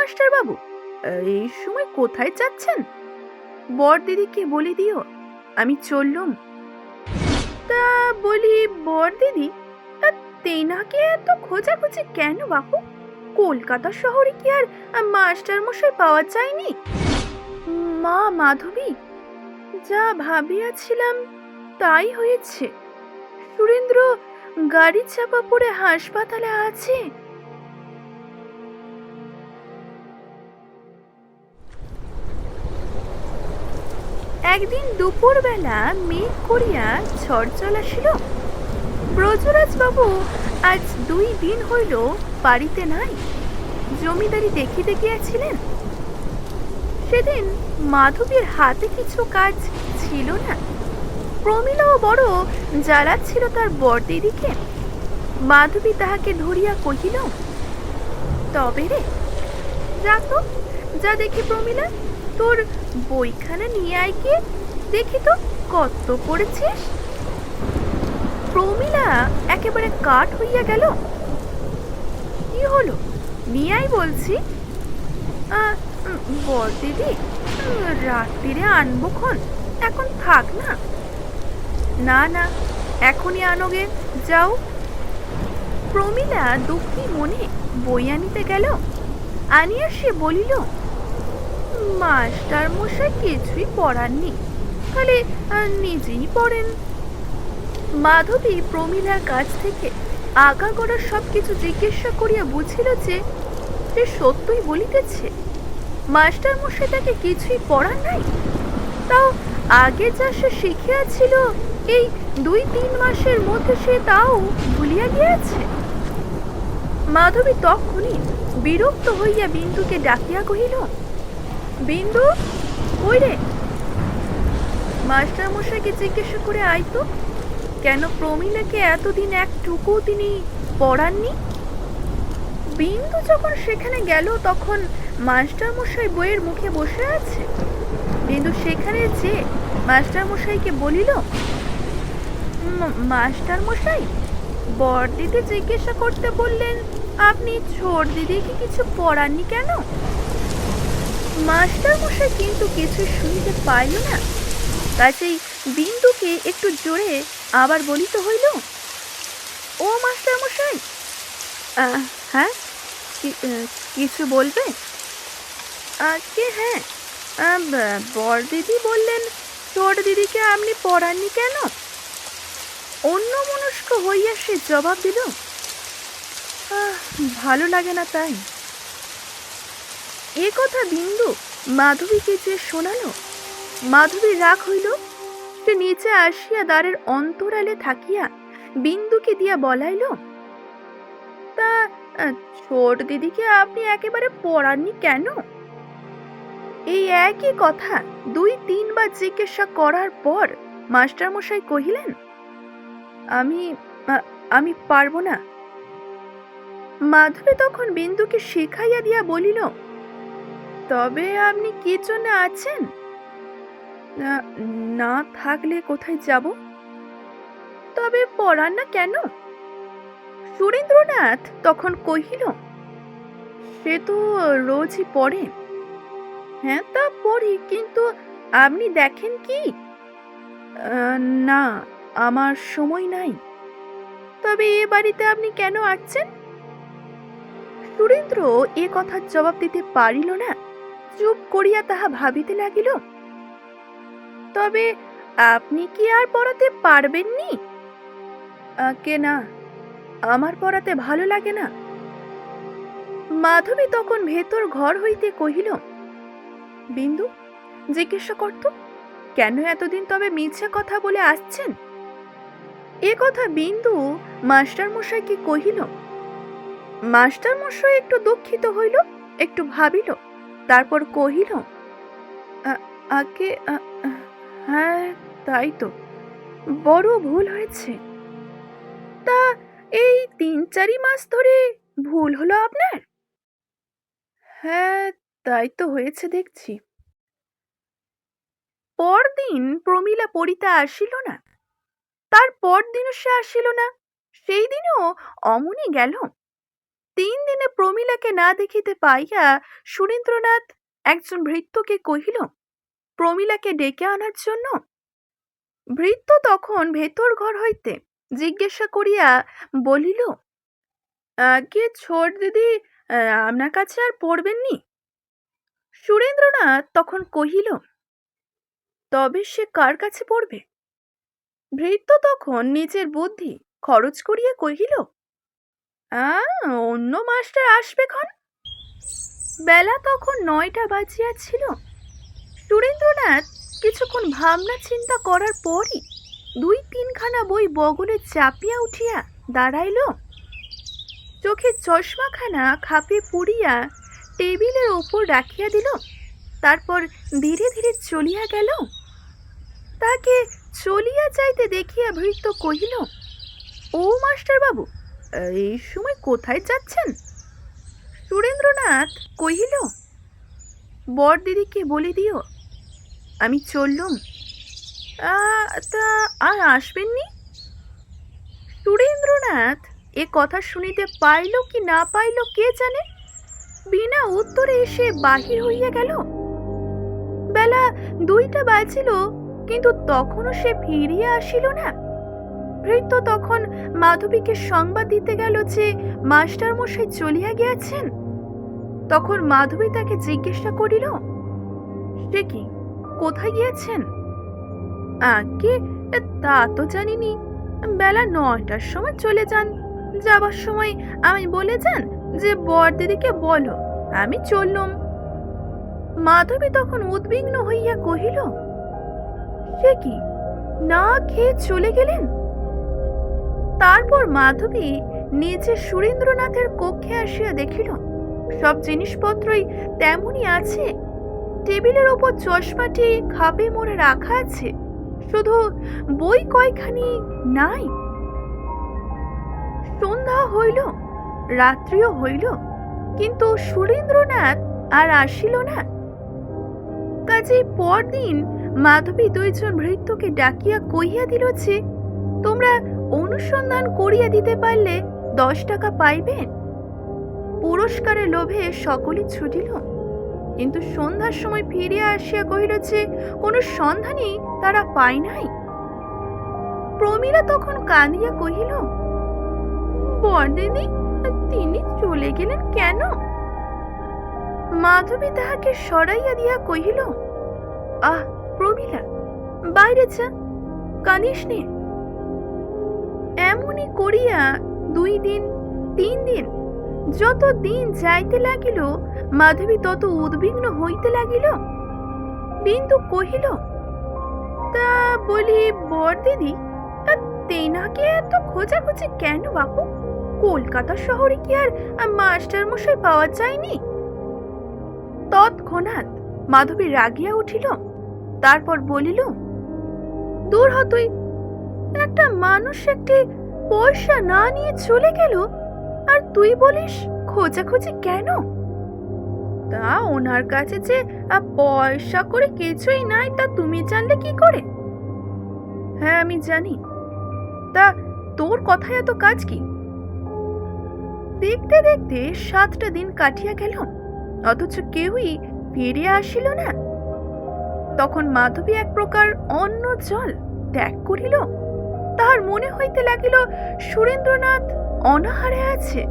Master বাবু এই সময় কোথায় যাচ্ছেন? বর দিদিকে বলে দিও, আমি চললুম। তা বলি বর দিদি তা তেনাকে এত খোঁজাখুঁজি কেন বাপু? কলকাতা শহরে কি আর মাস্টার মশাই পাওয়া যায়নি? মা মাধবী, যা ভাবিয়াছিলাম তাই হয়েছে। সুরেন্দ্র গাড়ি চাপা পড়ে হাসপাতালে আছে। একদিন দুপুরবেলা মেঘ করিয়া ঝড় চলাছিল ব্রজরাজ বাবু আজ দুই দিন হইল বাড়িতে নাই, জমিদারি দেখিতে গিয়াছিলেন সেদিন মাধবীর হাতে কিছু কাজ ছিল না, প্রমীলাও বড় জ্বালাচ্ছিল তার বরদিদিকে। মাধবী তাহাকে ধরিয়া কহিল, তবে রে যা তো যা দেখি প্রমীলা। তোর বইখানা নিয়ে আয় কি দেখি তো কত পড়েছিস। প্রমিলা একেবারে কাঠ হইয়া গেল। কি হলো? নিয়ে আয় বলছি। উম, দিদি রাত্রিরে আনব খন। এখন থাক না। না না এখনই আনোগে যাও। প্রমিলা দুঃখী মনে বই আনিতে গেল। আনিয়া সে বলিল মাস্টার মশাই কিছুই পড়াননি আহ, নিজেই পড়েন। মাধবী প্রমীলার কাছ থেকে আগাগোড়া সব কিছু জিজ্ঞাসা করিয়া বুঝিল যে সে সত্যই বলিতেছে মাস্টার মশাই তাকে কিছুই পড়ান নাই? তাও আগে যা সে শিখিয়াছিল এই দুই তিন মাসের মধ্যে সে তাও ভুলিয়া গিয়াছে? মাধবী তখনই বিরক্ত হইয়া বিন্দুকে ডাকিয়া কহিল বিন্দু? কই রে? মাস্টার মশাইকে জিজ্ঞাসা করে আই তো। কেন প্রমীলাকে এতদিন একটুকু তিনি পড়াননি? বিন্দু যখন সেখানে গেল, তখন মাস্টার মশাই বইয়ের মুখে বসে আছে। বিন্দু সেখানে যে মাস্টার মশাইকে বলিল, "ম- মাস্টার মশাই বর দিদি জিজ্ঞাসা করতে বললেন, আপনি ছোট দিদিকে কিছু পড়াননি কেন? মাস্টার মশাই কিন্তু কিছু শুনতে পাইল না। কাজেই বিন্দুকে একটু জোরে আবার বলিতে হইল ও মাস্টার মশাই হ্যাঁ কিছু বলবে? আজকে হ্যাঁ? বর দিদি বললেন ছোট দিদিকে আপনি পড়াননি কেন? অন্য মনস্ক হইয়া সে জবাব দিল "আহ, ভালো লাগে না তাই। এ কথা বিন্দু মাধবীকে যে শোনালো? মাধবীর রাগ হইল। সে নিচে আসিয়া দ্বারের অন্তরালে থাকিয়া বিন্দুকে দিয়া বলাইল, তা ছোট দিদিকে আপনি একেবারে পড়াননি কেন? এই একই কথা দুই তিনবার জিজ্ঞাসা করার পর মাস্টারমশাই কহিলেন, আমি আমি পারব না। মাধবী তখন বিন্দুকে শেখাইয়া দিয়া বলিল তবে আপনি কি জন্য আছেন? না- থাকলে কোথায় যাব? তবে পড়ান না কেন? সুরেন্দ্রনাথ তখন কহিল, সে তো রোজই পড়ে। হ্যাঁ তা পড়ি, কিন্তু আপনি দেখেন কি? না, আমার সময় নাই। তবে এ বাড়িতে আপনি কেন আসছেন? সুরেন্দ্র এ কথার জবাব দিতে পারিল না। চুপ করিয়া তাহা ভাবিতে লাগিল। তবে আপনি কি আর পড়াতে পারবেননি? কে না, আমার পড়াতে ভালো লাগে না। মাধবী তখন ভেতর ঘর হইতে কহিল, বিন্দু, জিজ্ঞাসা করত কেন এতদিন তবে মিথ্যা কথা বলে আসছেন? এ কথা বিন্দু মাস্টার মশাইকে কহিল মাস্টার মশাই একটু দুঃখিত হইল, একটু ভাবিল। তারপর কহিল আগে হ্যাঁ তাই তো। বড় ভুল হয়েছে। তা এই তিন চারি মাস ধরে ভুল হলো আপনার? হ্যাঁ তাই তো হয়েছে দেখছি। পরদিন প্রমীলা পড়িতে আসিল না। তার পরদিনও সে আসিল না, সেই দিনও অমনি গেল। তিন দিনে প্রমীলাকে না দেখিতে পাইয়া সুরেন্দ্রনাথ একজন ভৃত্যকে কহিল, প্রমীলাকে ডেকে আনার জন্য? ভৃত্য তখন ভেতর ঘর হইতে জিজ্ঞাসা করিয়া বলিল আগে ছোট দিদি আপনার কাছে আর পড়বেননি সুরেন্দ্রনাথ তখন কহিল, তবে সে কার কাছে পড়বে? ভৃত্য তখন নিজের বুদ্ধি খরচ করিয়া কহিল অন্য মাস্টার আসবে ক্ষণ বেলা তখন নয়টা বাজিয়াছিল। সুরেন্দ্রনাথ কিছুক্ষণ ভাবনা চিন্তা করার পরই দুই তিনখানা বই বগলে চাপিয়া উঠিয়া দাঁড়াইল। চোখে চশমাখানা খাপে পুড়িয়া টেবিলের ওপর রাখিয়া দিল। তারপর ধীরে ধীরে চলিয়া গেল। তাকে চলিয়া যাইতে দেখিয়া ভৃত্য কহিল, ও মাস্টার বাবু এই সময় কোথায় যাচ্ছেন? সুরেন্দ্রনাথ কহিল বর দিদিকে বলে দিও, আমি চললুম। তা আর আসবেননি? সুরেন্দ্রনাথ এ কথা শুনিতে পাইল কি না পাইল কে জানে? বিনা উত্তরে এসে বাহির হইয়া গেল। বেলা দুইটা বাজিল, কিন্তু তখনও সে ফিরিয়া আসিল না। ভৃত্য তখন মাধবীকে সংবাদ দিতে গেল যে মাস্টার মশাই চলিয়া গিয়াছেন। তখন মাধবী তাকে জিজ্ঞাসা করিল, সে কি? কোথায় গিয়েছেন? আগে তা তো জানিনি। বেলা নটার সময় চলে যান। যাবার সময় আমি বলে যান যে বর দিদিকে বলো, আমি চললুম। মাধবী তখন উদ্বিগ্ন হইয়া কহিল, সে কি? না খেয়ে চলে গেলেন? তারপর মাধবী নিজে সুরেন্দ্রনাথের কক্ষে আসিয়া দেখিল, সব জিনিসপত্রই তেমনই আছে। টেবিলের ওপর চশমাটি খাপে মোড়ে রাখা আছে, শুধু বই কয়খানি নাই। সন্ধ্যা হইল, রাত্রিও হইল, কিন্তু সুরেন্দ্রনাথ আর আসিল না। কাজেই পরদিন মাধবী দুইজন ভৃত্যকে ডাকিয়া কহিয়া দিল যে, তোমরা অনুসন্ধান করিয়া দিতে পারলে দশ টাকা পাইবেন। পুরস্কারের লোভে সকলে ছুটিল। কিন্তু সন্ধ্যার সময় ফিরিয়া আসিয়া কহিল যে, কোনো সন্ধানই তারা পায় নাই। প্রমীলা তখন কাঁদিয়া কহিল বরদিদি তিনি চলে গেলেন কেন? মাধবী তাহাকে সরাইয়া দিয়া কহিল, আহ, প্রমীলা, বাইরে যা কানিস নে। এমনই করিয়া দুই দিন, তিন দিন যত দিন যাইতে লাগিল, মাধবী তত উদ্বিগ্ন হইতে লাগিল। বিন্দু কহিল, তা বলি বর দিদি তেনাকে এত খোঁজাখুঁজি কেন বাপু? কলকাতা শহরে কি আর মাস্টার মশাই পাওয়া যায়নি? তৎক্ষণাৎ মাধবী রাগিয়া উঠিল, তারপর বলিল, দূর হ তুই একটা মানুষ একটি পয়সা না নিয়ে চলে গেল, আর তুই বলিস খোঁজাখুঁজি কেন? তা ওনার কাছে যে পয়সা করে কিছুই নাই, তা তুমি জানলে কি করে? হ্যাঁ আমি জানি। তা তোর কথায় এত কাজ কি? দেখতে দেখতে সাতটা দিন কাটিয়া গেল, অথচ কেউই ফিরিয়া আসিল না। তখন মাধবী এক প্রকার অন্য জল ত্যাগ করিল। তাহার মনে হইতে লাগিল সুরেন্দ্রনাথ অনাহারে আছে।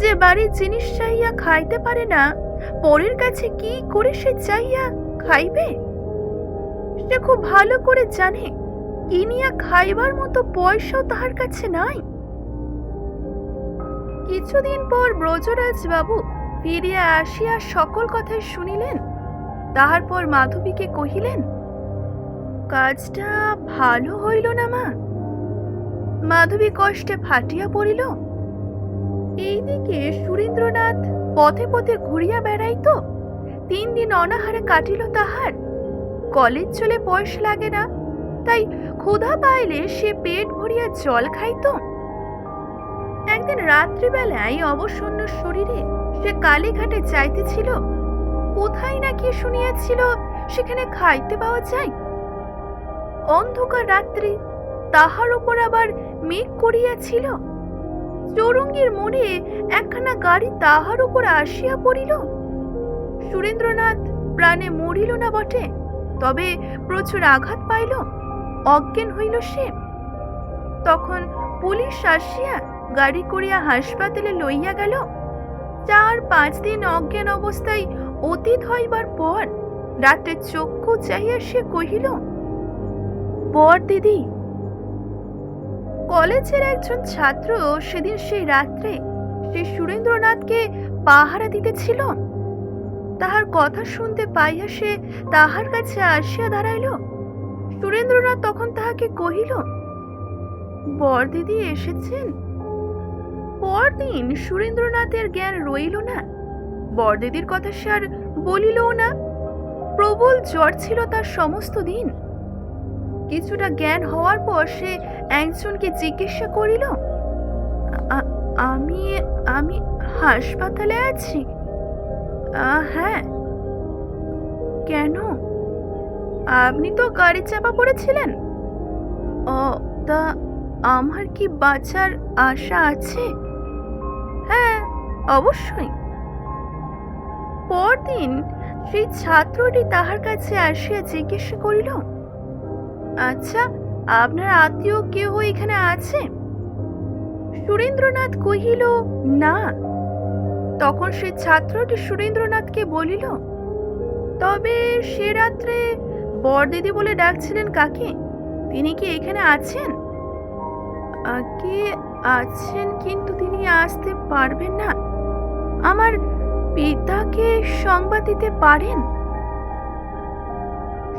যে বাড়ির জিনিস চাইয়া খাইতে পারে না, পরের কাছে কি করে সে চাইয়া খাইবে? সে খুব ভালো করে জানে কিনিয়া খাইবার মতো পয়সাও তাহার কাছে নাই। কিছুদিন পর ব্রজরাজ বাবু ফিরিয়া আসিয়া সকল কথাই শুনিলেন। তাহার পর মাধবীকে কহিলেন কাজটা ভালো হইল না, মা? মাধবী কষ্টে ফাটিয়া পড়িল। এইদিকে সুরেন্দ্রনাথ পথে পথে ঘুরিয়া বেড়াইত তিন দিন অনাহারে কাটিল তাহার। কলেজ চলে পয়সা লাগে না, তাই ক্ষুধা পাইলে সে পেট ভরিয়া জল খাইত একদিন রাত্রিবেলায় অবসন্ন শরীরে সে কালীঘাটে যাইতেছিল। কোথায় না কি শুনিয়াছিল, সেখানে খাইতে পাওয়া যায়? অন্ধকার রাত্রি, তাহার উপর আবার মেঘ করিয়াছিল। চৌরঙ্গীর মোড়ে একখানা গাড়ি তাহার উপর আসিয়া পড়িল। সুরেন্দ্রনাথ প্রাণে মরিল না বটে, তবে প্রচুর আঘাত পাইল। অজ্ঞান হইল সে। তখন পুলিশ আসিয়া গাড়ি করিয়া হাসপাতালে লইয়া গেল। চার পাঁচ দিন অজ্ঞান অবস্থায় অতীত হইবার পর রাতে চক্ষু চাহিয়া সে কহিল বর দিদি। কলেজের একজন ছাত্র সেদিন সেই রাত্রে সে সুরেন্দ্রনাথকে পাহারা দিতেছিল। তাহার কথা শুনতে পাইয়া সে তাহার কাছে আসিয়া দাঁড়াইল। সুরেন্দ্রনাথ তখন তাহাকে কহিল, বর দিদি এসেছেন? পরদিন সুরেন্দ্রনাথের জ্ঞান রইল না। বরদিদির কথা সে আর বলিলও না। প্রবল জ্বর ছিল তার সমস্ত দিন। কিছুটা জ্ঞান হওয়ার পর সে একজনকে জিজ্ঞাসা করিল আমি আমি হাসপাতালে আছি? হ্যাঁ। কেন? আপনি তো গাড়ি চাপা পড়েছিলেন? ও তা আমার কি বাঁচার আশা আছে? হ্যাঁ অবশ্যই। পরদিন সেই ছাত্রটি তাহার কাছে আসিয়া জিজ্ঞাসা করিল আচ্ছা আপনার আত্মীয় কেউ এখানে আছে? সুরেন্দ্রনাথ কহিল, না। তখন সে ছাত্রটি সুরেন্দ্রনাথকে বলিল, তবে সে রাত্রে বরদিদি বলে ডাকছিলেন কাকে? তিনি কি এখানে আছেন? আগে আছেন, কিন্তু তিনি আসতে পারবেন না। আমার পিতাকে সংবাদ দিতে পারেন?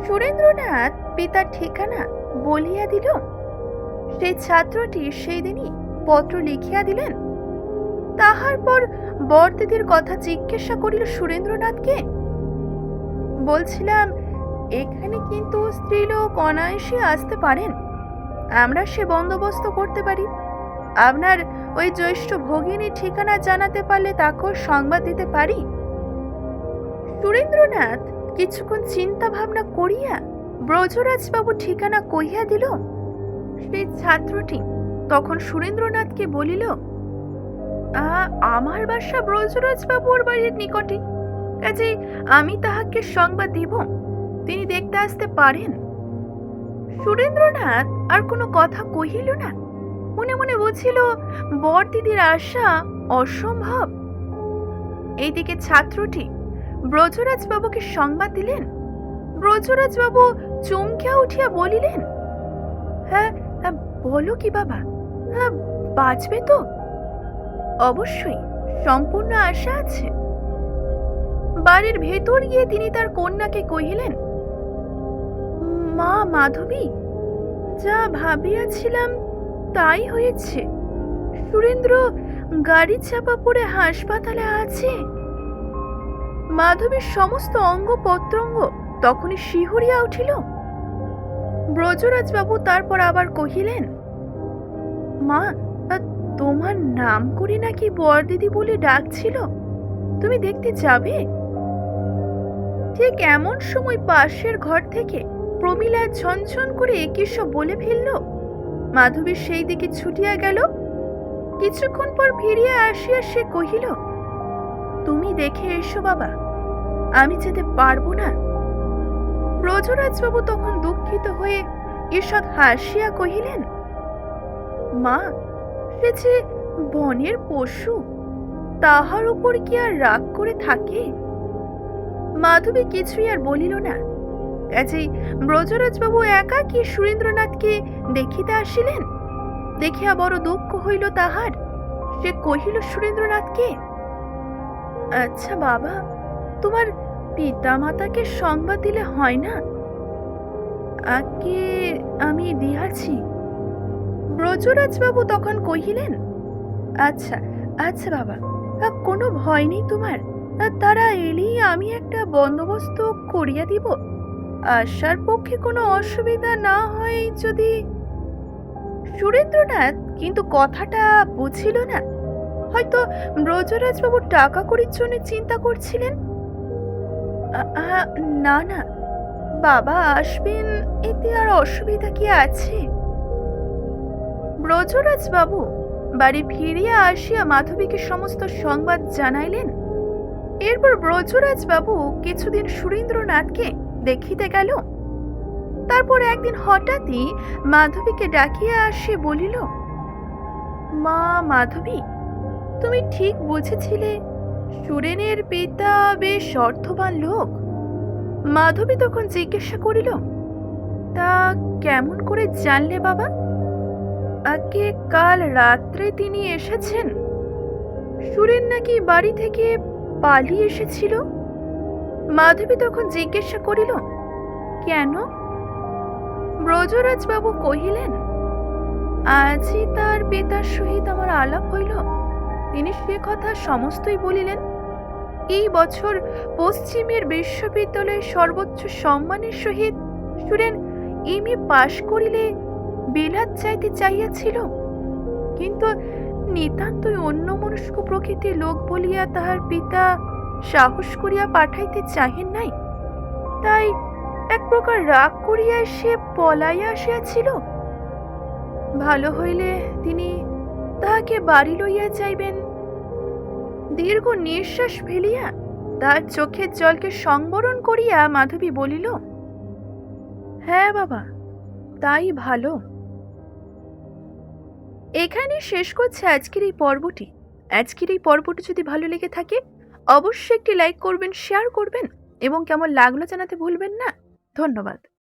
সুরেন্দ্রনাথ পিতার ঠিকানা বলিয়া দিল? সেই ছাত্রটি সেই দিনই পত্র লিখিয়া দিলেন। তাহার পর বরদিদির কথা জিজ্ঞাসা করিল সুরেন্দ্রনাথকে। বলছিলাম, এখানে কিন্তু স্ত্রীলোক অনায়াসে আসতে পারেন। আমরা সে বন্দোবস্ত করতে পারি। আপনার ওই জ্যৈষ্ঠ ভগিনীর ঠিকানা জানাতে পারলে তাকেও সংবাদ দিতে পারি? সুরেন্দ্রনাথ কিছুক্ষণ চিন্তা ভাবনা করিয়া ব্রজরাজবাবু ঠিকানা কহিয়া দিল সেই ছাত্রটি তখন সুরেন্দ্রনাথকে বলিল "আ, আমার বাসা ব্রজরাজবাবুর বাড়ির নিকটে। কাজে আমি তাহাকে সংবাদ দিব তিনি দেখতে আসতে পারেন। সুরেন্দ্রনাথ আর কোনো কথা কহিল না। মনে মনে বুঝিল বর দিদির আশা অসম্ভব। এইদিকে ছাত্রটি ব্রজরাজবাবুকে সংবাদ দিলেন। ব্রজরাজ বাবু চমকিয়া উঠিয়া বলিলেন হ্যাঁ হ্যাঁ, বলো কি বাবা হ্যাঁ বাঁচবে তো? অবশ্যই সম্পূর্ণ আশা আছে। বাড়ির ভেতর গিয়ে তিনি তার কন্যাকে কহিলেন মা মাধবী যা ভাবিয়াছিলাম তাই হয়েছে। সুরেন্দ্র গাড়ি চাপা পড়ে হাসপাতালে আছে। মাধবীর সমস্ত অঙ্গ প্রত্যঙ্গ তখনই শিহরিয়া উঠিল। ব্রজরাজবাবু তারপর আবার কহিলেন, মা তোমার নাম করে নাকি বরদিদি বলে ডাকছিল? তুমি দেখতে যাবে? ঠিক এমন সময় পাশের ঘর থেকে প্রমিলা ঝনঝন করে কিসব বলে ফেলল, মাধবী সেই দিকে ছুটিয়া গেল। কিছুক্ষণ পর ফিরিয়া আসিয়া সে কহিল, তুমি দেখে এসো বাবা, আমি যেতে পারব না। ব্রজরাজবাবু তখন দুঃখিত হয়ে ঈষৎ হাসিয়া কহিলেন, মা, সে যে বনের পশু, তাহার উপর কি আর রাগ করে থাকে? মাধবী কিছুই আর বলিল না। কাজেই ব্রজরাজবাবু একা কি সুরেন্দ্রনাথকে দেখিতে আসিলেন। দেখিয়া বড় দুঃখ হইল তাহার। সে কহিল, সুরেন্দ্রনাথকে? আচ্ছা বাবা, তোমার পিতা মাতাকে সংবাদ দিলে হয় না? আগে আমি দিয়াছি। ব্রজরাজবাবু তখন কহিলেন আচ্ছা আচ্ছা বাবা কোনো ভয় নেই তোমার। তারা এলেই আমি একটা বন্দোবস্ত করিয়া দিব। আসার পক্ষে কোনো অসুবিধা না হয় যদি। সুরেন্দ্রনাথ কিন্তু কথাটা বুঝিল না। হয়তো ব্রজরাজবাবু টাকা করির জন্য চিন্তা করছিলেন? না না। বাবা আসবেন, এতে আর অসুবিধা কি আছে? ব্রজরাজ বাবু, বাড়ি ফিরিয়া আসিয়া মাধবীকে সমস্ত সংবাদ জানাইলেন। এরপর ব্রজরাজ বাবু কিছুদিন সুরেন্দ্রনাথকে দেখিতে গেল। তারপর একদিন হঠাৎই মাধবীকে ডাকিয়া আসে বলিল, মা মাধবী, তুমি ঠিক বুঝেছিলে সুরেনের পিতা বেশ অর্থবান লোক। মাধবী তখন জিজ্ঞাসা করিল, তা কেমন করে জানলে বাবা? আগে কাল রাত্রে তিনি এসেছেন? সুরেন নাকি বাড়ি থেকে পালিয়ে এসেছিল? মাধবী তখন জিজ্ঞাসা করিল, কেন? ব্রজরাজবাবু কহিলেন, আজই তার পিতার সহিত আমার আলাপ হইল। তিনি সে কথা সমস্তই বলিলেন। এই বছর পশ্চিমের বিশ্ববিদ্যালয়ে সর্বোচ্চ সম্মানের সহিত সুরেন এমএ পাশ করিলে বিলাত চাইতে চাইয়াছিল কিন্তু নিতান্তই অন্যমনস্ক প্রকৃতির লোক বলিয়া তাহার পিতা সাহস করিয়া পাঠাইতে চাহেন নাই। তাই এক প্রকার রাগ করিয়া সে পলাইয়া আসিয়াছিল। ভালো হইলে তিনি তাহাকে বাড়ি লইয়া যাইবেন। দীর্ঘ নিঃশ্বাস ফেলিয়া তার চোখের জলকে সংবরণ করিয়া মাধবী বলিল হ্যাঁ বাবা, তাই ভালো। এখানে শেষ করছে আজকের এই পর্বটি। আজকের এই পর্বটি যদি ভালো লেগে থাকে, অবশ্যই একটি লাইক করবেন, শেয়ার করবেন এবং কেমন লাগল জানাতে ভুলবেন না। ধন্যবাদ।